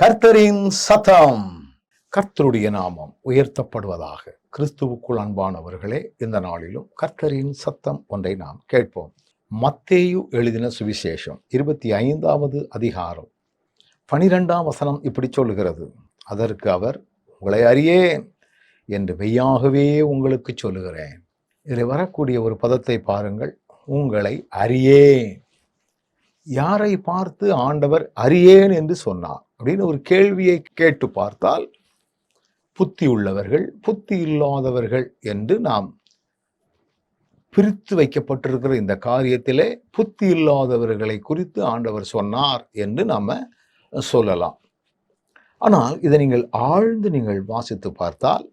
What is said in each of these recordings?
கர்த்தரின் சத்தம் கர்த்தருடைய நாமம் உயர்த்தப்படுவதாக கிறிஸ்துவுக்குள் அன்பானவர்களே இந்த நாளிலும் கர்த்தரின் சத்தம் ஒன்றை நாம் கேட்போம். மத்தேயு எழுதின சுவிசேஷம் இருபத்தி ஐந்தாவது அதிகாரம் பனிரெண்டாம் வசனம் இப்படி சொல்லுகிறது. அதற்கு அவர் உங்களை அறியேன் என்று மெய்யாகவே உங்களுக்கு சொல்லுகிறேன். இதில் வரக்கூடிய ஒரு பதத்தை பாருங்கள். உங்களை அறியேன். யாரை பார்த்து ஆண்டவர் அறியேன் என்று சொன்னார்? அப்படின்னு ஒரு கேள்வியை கேட்டு பார்த்தால் புத்தி உள்ளவர்கள் புத்தி இல்லாதவர்கள் என்று நாம் பிரித்து வைக்கப்பட்டிருக்கிற இந்த காரியத்திலே புத்தி இல்லாதவர்களை குறித்து ஆண்டவர் சொன்னார் என்று நம்ம சொல்லலாம். ஆனால் இதை நீங்கள் ஆழ்ந்து நீங்கள் வாசித்து பார்த்தால்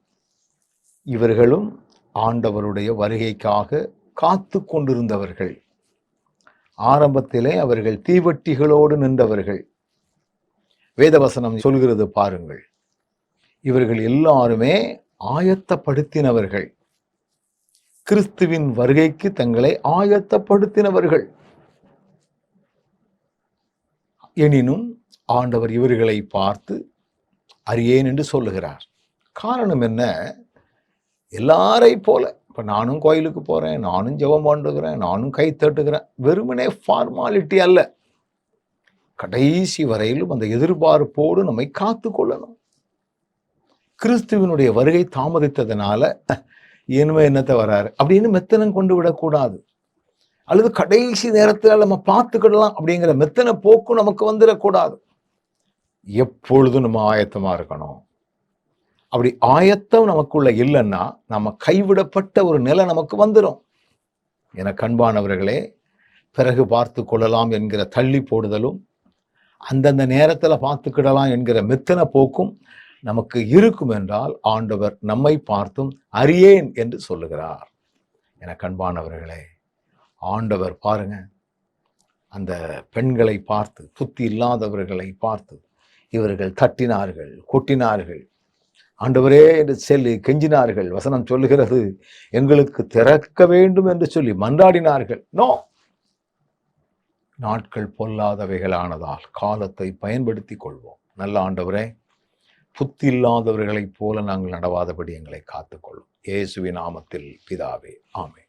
இவர்களும் ஆண்டவருடைய வருகைக்காக காத்து கொண்டிருந்தவர்கள். ஆரம்பத்திலே அவர்கள் தீவட்டிகளோடு நின்றவர்கள். வேதவசனம் சொல்கிறது பாருங்கள். இவர்கள் எல்லாருமே ஆயத்தப்படுத்தினவர்கள். கிறிஸ்துவின் வருகைக்கு தங்களை ஆயத்தப்படுத்தினவர்கள். எனினும் ஆண்டவர் இவர்களை பார்த்து அறியேன் என்று சொல்லுகிறார். காரணம் என்ன? எல்லாரை போல. இப்போ நானும் கோயிலுக்கு போகிறேன் நானும் ஜெபம் பண்ணுகிறேன் நானும் கை தட்டுகிறேன். வெறுமனே ஃபார்மாலிட்டி அல்ல. கடைசி வரையிலும் அந்த எதிர்பார்ப்போடு நம்மை காத்து கொள்ளணும். கிறிஸ்துவனுடைய வருகை தாமதித்ததுனால இனிமே என்னத்தை வராரு? அப்படின்னு மெத்தனம் கொண்டு விடக்கூடாது. அல்லது கடைசி நேரத்தில் நம்ம பார்த்துக்கிடலாம் அப்படிங்கிற மெத்தனை போக்கு நமக்கு வந்துடக்கூடாது. எப்பொழுதும் நம்ம ஆயத்தமாக இருக்கணும். அப்படி ஆயத்தம் நமக்குள்ள இல்லைன்னா நம்ம கைவிடப்பட்ட ஒரு நிலை நமக்கு வந்துடும் என கண்பானவர்களே பிறகு பார்த்து கொள்ளலாம் என்கிற தள்ளி போடுதலும் அந்தந்த நேரத்தில் பார்த்துக்கிடலாம் என்கிற மெத்தன போக்கும் நமக்கு இருக்கும் என்றால் ஆண்டவர் நம்மை பார்த்தும் அறியேன் என்று சொல்லுகிறார். என கண்பானவர்களே ஆண்டவர் பாருங்க. அந்த பெண்களை பார்த்து புத்தி இல்லாதவர்களை பார்த்து இவர்கள் தட்டினார்கள் கொட்டினார்கள். ஆண்டவரே என்று சொல்லி கெஞ்சினார்கள். வசனம் சொல்லுகிறது எங்களுக்கு திறக்க வேண்டும் என்று சொல்லி மன்றாடினார்கள். நோ! நாட்கள் பொல்லாதவைகளானதால் காலத்தை பயன்படுத்தி கொள்வோம். நல்ல ஆண்டவரே புத்தி இல்லாதவர்களைப் போல நாங்கள் நடவாதபடி எங்களை காத்துக்கொள்ளும் இயேசுவின் நாமத்தில் பிதாவே ஆமை